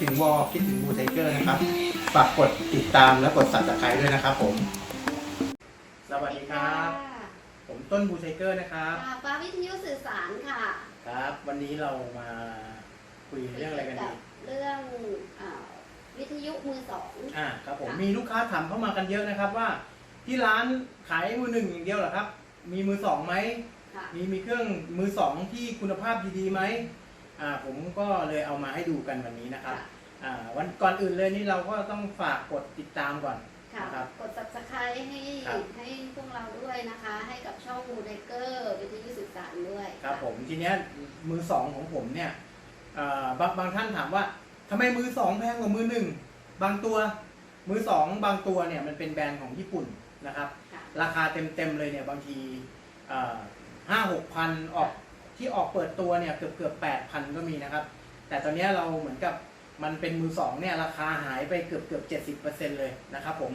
ถึงวอลคิดถึงบูไทเกอร์นะครับ ฝากกดติดตามและกดสับสไครด้วยนะครับผม สวัสดีครับ ผมต้นบูไทเกอร์นะครับ ค่ะฟ้าวิทยุสื่อสารค่ะครับ วันนี้เรามาคุยเรื่องอะไรกันดี เรื่องอ่าวิทยุมือสอง อ่าครับผมค่ะ มีลูกค้าถามเข้ามากันเยอะนะครับว่า ที่ร้านขายมือหนึ่งอย่างเดียวเหรอครับ มีมือสองไหมค่ะ มีมีเครื่องมือสองที่คุณภาพดีๆไหมอ่า ผมก็เลยเอามาให้ดูกันวันนี้นะครับค่ะอ่าวันก่อนอื่นเลยนี่เราก็ต้องฝากกดติดตามก่อนค่ะนะครับกด subscribe ให้ครับให้พวกเราด้วยนะคะ ให้กับช่องมูเดเกอร์วิทยุสื่อสารด้วยครับผมทีเนี้ยมือสองของผมเนี่ยอ่าบางบางท่านถามว่าทำไมมือสองแพงกว่ามือหนึ่งบางตัวมือสองบางตัวเนี่ยมันเป็นแบรนด์ของญี่ปุ่นนะครับค่ะราคาเต็มๆเลยเนี่ยบางทีห้าหกพันออก ที่ออกเปิดตัวเนี่ยเกือบเกือบแปดพันก็มีนะครับ แต่ตอนเนี้ยเราเหมือนกับมันเป็นมือสองเนี่ยราคาหายไปเกือบเกือบเจ็ดสิบเปอร์เซ็นเลยนะครับผม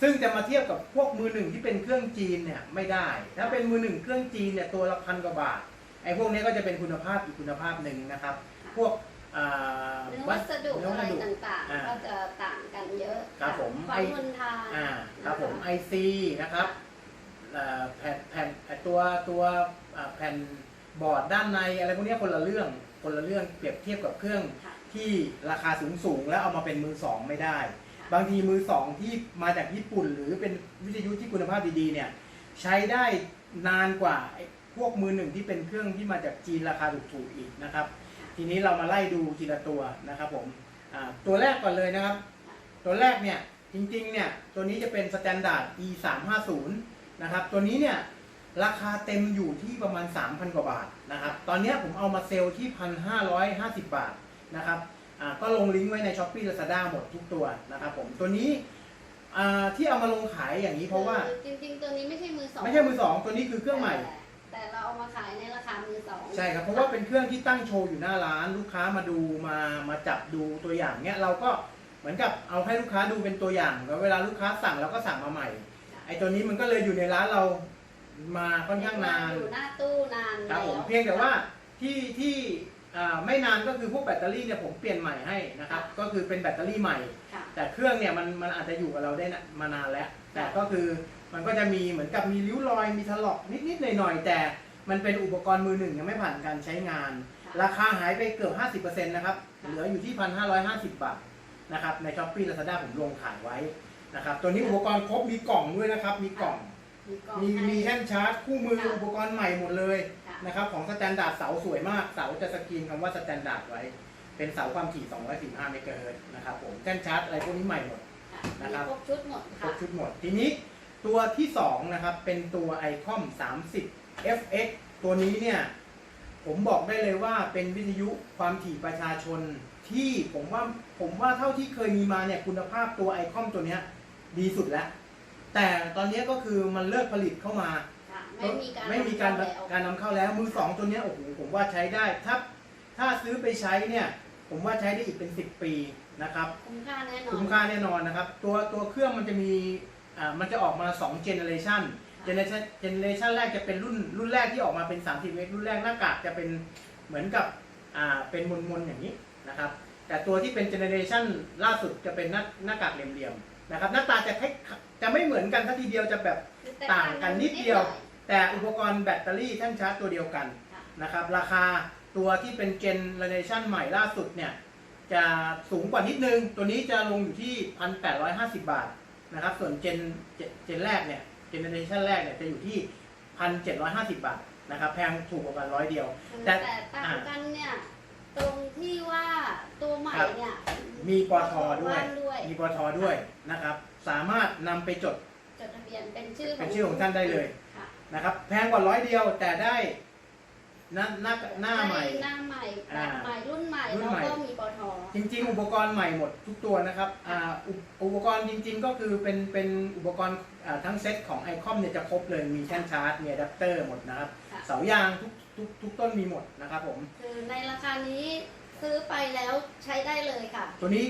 ซึ่งจะมาเทียบกับพวกมือหนึ่งที่เป็นเครื่องจีนเนี่ยไม่ได้ ถ้าเป็นมือหนึ่งเครื่องจีนเนี่ยตัวละพันกว่าบาทไอ้พวกนี้ก็จะเป็นคุณภาพอีกคุณภาพหนึ่งนะครับ พวกอ่าเนื้อวัสดุเนื้ออะวัไรสดุต่างอ่าๆก็จะต่างกันเยอะครับผมความไอ้ทนทานอ่าครับผมนะะ IC นะครับเอ่อแผ่นแผ่นไอ้ตัวตัวอ่าแผ่น บอร์ดด้านในอะไรพวกเนี้ยคนละเรื่องคนละเรื่องเปรียบเทียบกับเครื่องค่ะ ที่ราคาสูงสูงๆแล้วเอามาเป็นมือสองไม่ได้ค่ะบางทีมือสองที่มาจากญี่ปุ่น หรือเป็นวิทยุที่คุณภาพดีๆเนี่ยใช้ได้นานกว่าไอ้พวกมือหนึ่งที่เป็นเครื่องที่มาจากจีนราคาถูกๆอีกนะครับ ทีนี้เรามาไล่ดูทีละตัวนะครับผมอ่าตัวแรกก่อนเลยนะครับ ตัวแรกเนี่ยจริงๆเนี่ยตัวนี้จะเป็น Standard E 3 5 0นะครับตัวนี้เนี่ย ราคาเต็มอยู่ที่ประมาณ 3,000 กว่าบาทนะครับ ตอนเนี้ยผมเอามาเซลล์ที่ 1,550 บาทนะครับอ่าก็ลงลิงก์ไว้ใน s h อ p e e Lazada หมดทุกตัวนะครับผมตัวนี้อ่าที่เอามาลงขายอย่างนี้เพราะว่าคือจริงๆ ตัวนี้ไม่ใช่มือสองไม่ใช่มือสองตัวนี้คือเครื่องใหม่แต่แต่เราเอามาขายในราคามือสองใช่ครับ เพราะว่าเป็นเครื่องที่ตั้งโชว์อยู่หน้าร้าน ลูกค้ามาดูมามาจับดูตัวอย่างเนี้ยเราก็เหมือนกับเอาให้ลูกค้าดูเป็นตัวอย่างแล้วเวลาลูกค้าสั่งเราก็สั่งมาใหม่ไอ้ตัวนี้มันก็เลยอยู่ในร้านเรา มาค่อนข้างนานอยู่หน้าตู้นานครับผมแล้วเพียงแต่ว่าที่ที่อ่าไม่นานก็คือพวกแบตเตอรี่เนี่ยผมเปลี่ยนใหม่ให้นะครับ ก็คือเป็นแบตเตอรี่ใหม่ค่ะแต่เครื่องเนี่ยมันมันอาจจะอยู่กับเราได้นะมานานแล้ว แต่ก็คือมันก็จะมีเหมือนกับมีริ้วรอยมีถลอกนิดๆหน่อยๆแต่มันเป็นอุปกรณ์มือหนึ่งยังไม่ผ่านการใช้งานค่ะราคาหายไปเกือบ 50%นะครับเหลืออยู่ที่ 1,550 บาทนะครับในช้อปปี้ลาซาด้าผมลงขายไว้นะครับตัวนี้อุปกรณ์ครบมีกล่องด้วยนะครับมีกล่อง มีกล่องมีให้มีแท่นชาร์จคู่มือค่ะอุปกรณ์ใหม่หมดเลยค่ะนะครับของสแตนดาร์ดเสาสวยมาก เสาจะสกรีนคำว่าสแตนดาร์ดไว้ เป็นเสาความถี่215เมกะเฮิรตซ์นะครับผมแท่นชาร์จอะไรพวกนี้ใหม่หมดค่ะนะครับมีครบชุดหมดครค่ะบชุดหมด ทีนี้ตัวที่2นะครับเป็นตัว ICOM 30 FX ตัวนี้เนี่ยผมบอกได้เลยว่าเป็นวิทยุความถี่ประชาชนที่ผมว่าผมว่าเท่าที่เคยมีมาเนี่ยคุณภาพตัว ICOM ตัวเนี้ยดีสุดแล้ว แต่ตอนนี้ก็คือมันเลิกผลิตเข้ามา ค่ะไม่มีการไม่มีการนำเข้แล้วการนำเข้าแล้วมือสองตัวเนี้ยโอ้โหผมว่าใช้ได้ ถ้าถ้าซื้อไปใช้เนี่ยผมว่าใช้ได้อีกเป็น 10 ปีนะครับคุ้มค่าแน่นอน คุ้มค่าแน่นอนนะครับ ตัวตัวเครื่องมันจะมีอ่ามันจะออกมา2เจเนเรชันเจเนเรชันเจเนเรชันแรกจะเป็นรุ่นรุ่นแรกที่ออกมาเป็น30เมตรรุ่นแรกหน้ากากจะเป็นเหมือนกับอ่าเป็นมนมนๆอย่างนี้นะครับแต่ตัวที่เป็นเจเนเรชันล่าสุดจะเป็นหน้าหน้ากากเหลี่ยมๆ นะครับ หน้าตาจะคล้ายจะไม่เหมือนกันทัทีเดียวจะแบบคือแต่างกันนิดเดียวหน่อแต่อุปกรณ์แบตเตอรี่แท่านชาร์จตัวเดียวกันค่ะนะครับ ราคาตัวที่เป็นเจนเรเนชันใหม่ล่าสุดเนี่ย จะสูงกว่านิดนึง ตัวนี้จะลงอยู่ที่ 1,850 บาทนะครับ ส่วนเจนเจเจนแรกเนี่ยเจนเรเนชันแรกเนี่ยจะอยู่ที่ 1,750 บาทนะครับ แพงถูกกว่ากันร้อยเดียว แต่แต่ต่างกันเนี่ย ตรงที่ว่าตัวใหม่เนี่ย มีปตด้วยบ้านด้วย มีปตด้วยนะครับ สามารถนำไปจดจดทะเบียนเป็นชื่อเป็นชื่อของท่านได้เลยค่ะนะครับ แพงกว่าร้อยเดียวแต่ได้หน้าหน้าหน้าใหม่ หน้าใหม่อ่าแบบใหม่รุ่นใหม่รุ่นแล้วใหม่ ก็มีปทจริง ๆ อุปกรณ์ใหม่หมดทุกตัวนะครับอ่าอุปอุปกรณ์จริง ๆ ก็คือเป็นเป็นอุปกรณ์อ่าทั้งเซ็ตของไอคอมเนี่ยจะครบเลยมีแท่นชาร์จมีอะแดปเตอร์หมดนะครับค่ะเสายางทุกทุกทุกต้นมีหมดนะครับผม คือในราคานี้ ซื้อไปแล้วใช้ได้เลยค่ะ ตัวนี้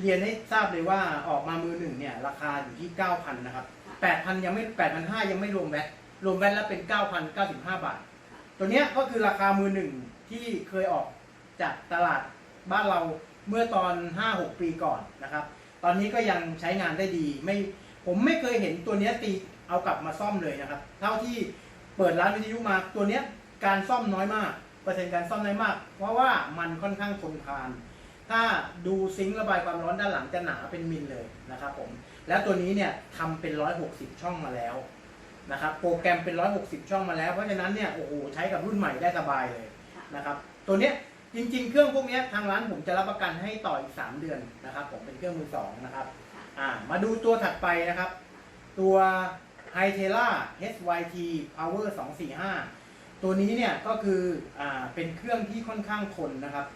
เรียนให้ทราบเลยว่าออกมามือหนึ่งเนี่ยราคาอยู่ที่ 9,000 นะครับค่ะ8,000 ยังไม่ 8,500 ยังไม่รวมแวตรวมแวตแล้วเป็น 9,095 บาทค่ะตัวเนี้ยก็คือราคามือหนึ่งที่เคยออกจากตลาดบ้านเราเมื่อตอน 5-6 ปีก่อนนะครับ ตอนนี้ก็ยังใช้งานได้ดีไม่ผมไม่เคยเห็นตัวเนี้ยตีเอากลับมาซ่อมเลยนะครับ เท่าที่เปิดร้านวิทยุมาตัวเนี้ยการซ่อมน้อยมากเปอร์เซ็นต์การซ่อมน้อยมาก เพราะว่ามันค่อนข้างทนทาน ถ้าดูซิงค์ระบายความร้อนด้านหลังจะหนาเป็นมิลเลยนะครับผม แล้วตัวนี้เนี่ยทำเป็น 160 ช่องมาแล้วนะครับ โปรแกรมเป็น 160 ช่องมาแล้ว เพราะฉะนั้นเนี่ยโอ้โหใช้กับรุ่นใหม่ได้สบายเลยนะครับ ตัวเนี้ยจริง ๆ เครื่องพวกนี้ทางร้านผมจะรับประกันให้ต่ออีก 3 เดือนนะครับ ผมเป็นเครื่องมือสองนะครับอ่ามาดูตัวถัดไปนะครับ ตัว h i t e l a HYT Power 245 ตัวนี้เนี่ยก็คืออเป็นเครื่องที่ค่อนข้างทนนะครับ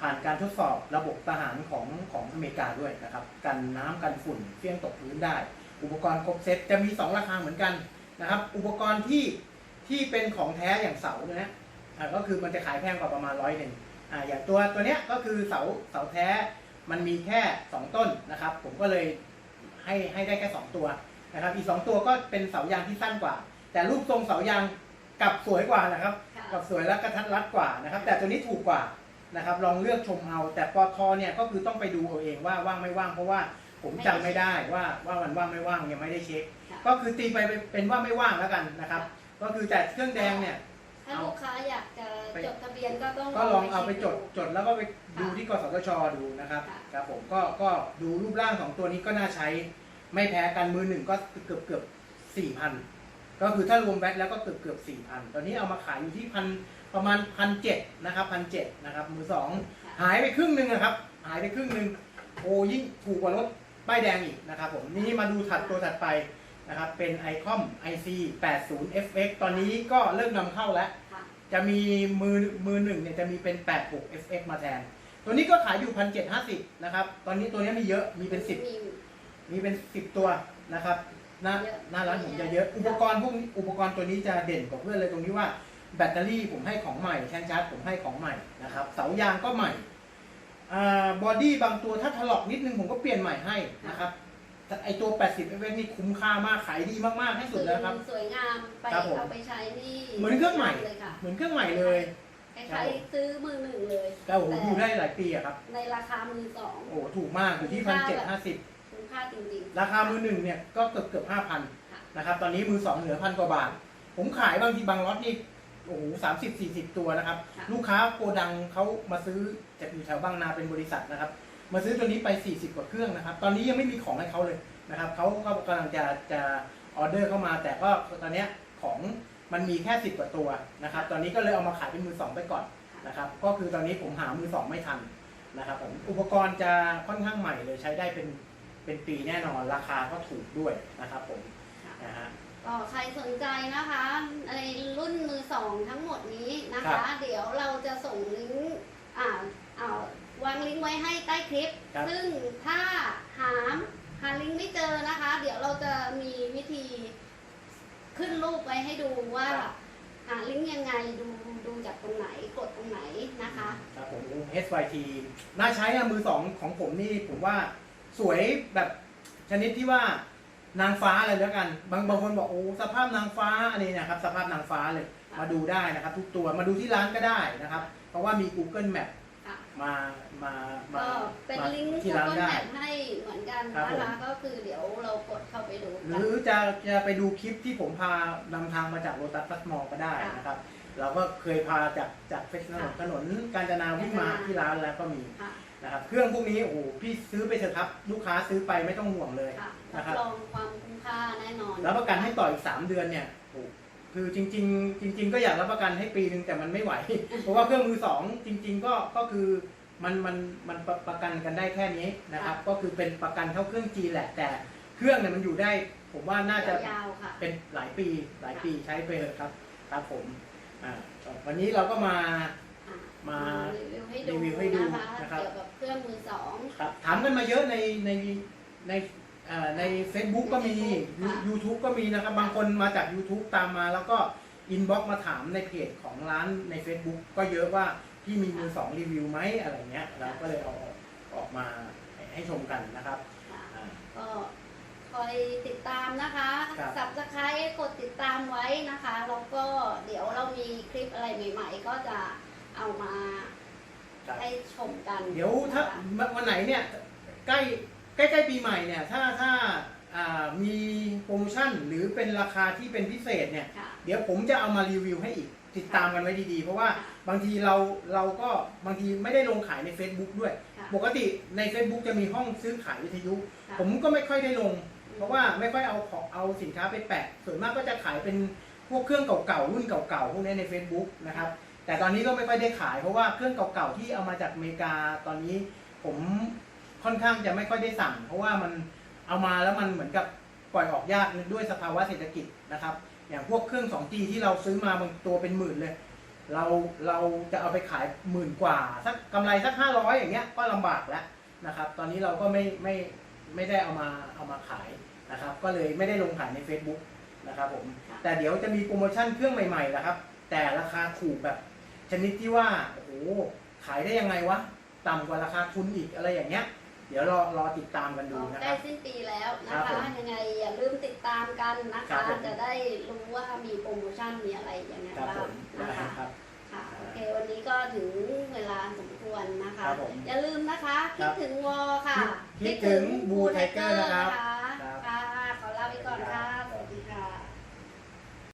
ผ่านการทดสอบระบบทหารของของอเมริกาด้วยนะครับ กันน้ำกันฝุ่นเฟี้ยงตกพื้นได้ อุปกรณ์ครบเซตจะมี 2 ราคาเหมือนกันนะครับ อุปกรณ์ที่ที่เป็นของแท้อย่างเสาเนี่ยนะก็คือมันจะขายแพงกว่าประมาณร้อยหนึ่งอ่าอย่างตัวตัวเนี้ยก็คือเสาเสาแท้มันมีแค่ 2 ต้นนะครับ ผมก็เลยให้ให้ได้แค่ 2 ตัวนะครับ อีก 2 ตัวก็เป็นเสายางที่สั้นกว่า แต่รูปทรงเสายาง กลับสวยกว่านะครับค่ะกับสวยและกระทัดรัดกว่านะครับ แต่ตัวนี้ถูกกว่านะครับ ลองเลือกชมเอา แต่ปอทเนี่ยก็คือต้องไปดูเอาเองว่าว่างไม่ว่างเพราะว่าผมจำไม่ได้ว่าว่ามันว่างไม่ว่างยังไม่ได้เช็ค ค่ะ ก็คือตีไปเป็นว่าไม่ว่างแล้วกันนะครับ ก็คือแต่เครื่องแดงเนี่ย ถ้าลูกค้าอยากจะไปจดทะเบียนก็ต้องก็ลองเอาไปจดช็คจดแล้วก็ไปดูที่กสทชดูนะครับค่ะครับผมก็ก็ดูรูปร่างของตัวนี้ก็น่าใช้ ไม่แพ้กันมือหนึ่งก็เกือบเกือบสี่พัน ก็คือถ้ารวมแบตแล้วก็เกือบเกือบสี่พันตอนนี้เอามาขายอยู่ที่พันประมาณพันเจ็ดนะครับพันเจ็ดนะครับมือสองค่ะหายไปครึ่งหนึ่งนะครับ หายไปครึ่งหนึ่งโอ้ยิ่งถูกกว่ารถป้ายแดงอีกนะครับผมนี่มาดูถัดตัวถัดไปนะครับเป็น ICOM IC 80 FX ตอนนี้ก็เริ่มนำเข้าแล้วค่ะจะมีมือมือหนึ่งเนี่ยจะมีเป็น 86 FX มาแทน ตัวนี้ก็ขายอยู่ 1,750 นะครับ ตอนนี้ตัวนี้มีเยอะมีเป็น 10 มีมีเป็น 10 ตัวนะครับ หน้าเยอะหน้าร้านผมจะเยอะอุปกรณ์พวกนี้อุปกรณ์ตัวนี้จะเด่นกว่าเพื่อนเลยตรงที่ว่าแบตเตอรี่ผมให้ของใหม่แชนชาร์จผมให้ของใหม่นะครับเสายางก็ใหม่บอดี้บางตัวถ้าถลอกนิดนึงผมก็เปลี่ยนใหม่ให้นะครับแต่ไอตัว 80 FX นี่คุ้มค่ามากขายดีมากๆให้สุดแล้วครับ สวยงามไปครับผมเอาไปใช้นี่เหมือนเครื่องใหม่เลยค่ะเหมือนเครื่องใหม่เลยคล้ายๆซื้อมือหนึ่งเลยแต่โอ้โหอยู่ได้หลายปีอะครับ ในราคามือสองโอ้ถูกมากอยู่ที่คุ้พันมค่าเจ็ดแบบห้าสิบ คุ้มค่าจริงราคามือหนึ่งเนี่ยก็เกือบเกือบห้าพันค่ะ นะครับตอนนี้มือสองเหลือพันกว่าบาท ผมขายบางทีบางล็อตนี่โอ้โหสามสิบสี่สิบตัวนะครับค่ะลูกค้าโกดังเขามาซื้อจากอยู่แถวบางนาเป็นบริษัทนะครับ มาซื้อตัวนี้ไป 40 กว่าเครื่องนะครับ ตอนนี้ยังไม่มีของให้เขาเลยนะครับเขาก็กำลังจะจะออเดอร์เข้ามา แต่ก็ตอนเนี้ยของมันมีแค่ 10 กว่าตัวนะครับ ตอนนี้ก็เลยเอามาขายเป็นมือสองไปก่อนนะครับ ก็คือตอนนี้ผมหามือสองไม่ทันนะครับผมอุปกรณ์จะค่อนข้างใหม่เลยใช้ได้เป็น เป็นปีแน่นอนราคาก็ถูกด้วยนะครับผมค่ะนะฮะ ก็ใครสนใจนะคะในรุ่นมือสองทั้งหมดนี้นะครัคะ บเดี๋ยวเราจะส่งลิงก์อ่าอ่าวางลิงก์ไว้ให้ใต้คลิป ครับ ซึ่งถ้าหาหาลิงก์ไม่เจอนะคะ เดี๋ยวเราจะมีวิธีขึ้นรูปไว้ให้ดูว่า หาลิงก์ยังไงดูดูจากตรงไหนกดตรงไหนนะคะ ครับผม HYT น่าใช้อะมือสองของผมนี่ผมว่า สวยแบบชนิดที่ว่านางฟ้าเลยแล้วกัน บางบางคนบอกโอ้สภาพนางฟ้าอันนี้นะครับ สภาพนางฟ้าเลยค่ะมาดูได้นะครับ ทุกตัวมาดูที่ร้านก็ได้นะครับ เพราะว่ามี Google Map ค่ะมามามาก็เป็นมาลิงก์ที่ Google ร้านได้ Map ให้เหมือนกันครับนะผม คะก็คือเดี๋ยวเรากดเข้าไปดูหกัน รือจะจะไปดูคลิปที่ผมพานำทางมาจากโรตัสฟัสมอลก็ได้นะครับ เราก็เคยพาจากจากเฟสถนนถนนกาญจนาวิ่งมาที่ร้านแล้วก็มี ค่ะ นะครับเครื่องพวกนี้โอ้โหพี่ซื้อไปเถอะครับ ลูกค้าซื้อไปไม่ต้องห่วงเลย ค่ะนะรับครับ รองความคุ้มค่าแน่นอนรับประกันให้ต่ออีก 3 เดือนเนี่ยโอ้โหคือจริง ๆ จริง ๆ ก็อยากรับประกันให้ปีนึงแต่มันไม่ไหว เพราะว่าเครื่องมือสองจริง ๆ ก็ก็คือมันมันมันประประกันกันได้แค่นี้นะครับก็คือเป็นประกันเท่าเครื่องจีนแหละแต่เครื่องเนี่ยมันอยู่ได้ ผมว่าน่าจะ ยาวๆค่ะ เป็นหลายปีหลายปีใช้ไปเถอะครับครับผมอ่าวันนี้เราก็มาอะ มารีวิวให้ดูรีวิวให้ดูนะคะนะครับเกี่ยวกับเครื่องมือสองครับถามกันมาเยอะในในในเอ่อใน Facebook ก็มีค่ะ YouTube ก็มีนะครับ บางคนมาจาก YouTube ตามมา แล้วก็อินบ็อกมาถามในเพจของร้านใน Facebook ก็เยอะว่าพี่มีมือสองรีวิวไหมอะไรเงี้ยเราก็เลยเอาออกออกมาให้ให้ชมกันนะครับค่ะอ่าก็คอยติดตามนะคะครับสับสไครต์กดติดตามไว้นะคะ แล้วก็เดี๋ยวเรามีคลิปอะไรใหม่ ๆ ก็จะเอามา ครับ ให้ ชมกันเดี๋ยวถ้าวันไหนเนี่ยใกล้ใกล้ๆปีใหม่เนี่ยถ้าถ้าอ่ามีโปรโมชั่นหรือเป็นราคาที่เป็นพิเศษเนี่ยค่ะเดี๋ยวผมจะเอามารีวิวให้อีกติดตามกันไว้ดีๆ เพราะว่าบางทีเราเราก็บางทีไม่ได้ลงขายใน Facebook ด้วยค่ะปกติใน Facebook จะมีห้องซื้อขายวิทยุค่ะผมก็ไม่ค่อยได้ลง เพราะว่าไม่ค่อยเอาของเอาสินค้าไปแปะ ส่วนมากก็จะขายเป็นพวกเครื่องเก่าๆรุ่นเก่าๆพวกนี้ใน Facebook นะครับ แต่ตอนนี้ก็ไม่ค่อยได้ขายเพราะว่าเครื่องเก่าๆที่เอามาจากอเมริกาตอนนี้ผมค่อนข้างจะไม่ค่อยได้สั่ง เพราะว่ามันเอามาแล้วมันเหมือนกับปล่อยออกยากด้วยสภาวะเศรษฐกิจนะครับ อย่างพวกเครื่อง 2G ที่เราซื้อมาบางตัวเป็นหมื่นเลย เราเราจะเอาไปขายหมื่นกว่าสักกำไรสักห้าร้อยอย่างเงี้ยก็ลำบากแล้วนะครับ ตอนนี้เราก็ไม่ไม่ไม่ได้เอามาเอามาขายนะครับ ก็เลยไม่ได้ลงขายใน Facebook นะครับผมแต่เดี๋ยวจะมีโปรโมชั่นเครื่องใหม่ๆนะครับ แต่ราคาถูกแบบ นิดที่ว่าโอ้โหขายได้ยังไงวะ ต่ำกว่าราคาทุนอีกอะไรอย่างเงี้ย เดี๋ยวรอรอติดตามกันดูนะใกคล้รับ สิ้นปีแล้วนะครัคะ บผมยังไงอย่าลืมติดตามกันนะครัคะ บผม จะได้รู้ว่ามีโปรโมชั่นมีอะไรยังไงครับบ้าผงมนะได้คะครับ ค่ะโอเควันนี้ก็ถึงเวลาสมควรนะคะ ครับผมอย่าลืมนะคะครัคิดบถึงวอค่ะคิดถึง Blue Tiger นะครับค่ะครับ ค่ะขอลาไปก่อนค่ะ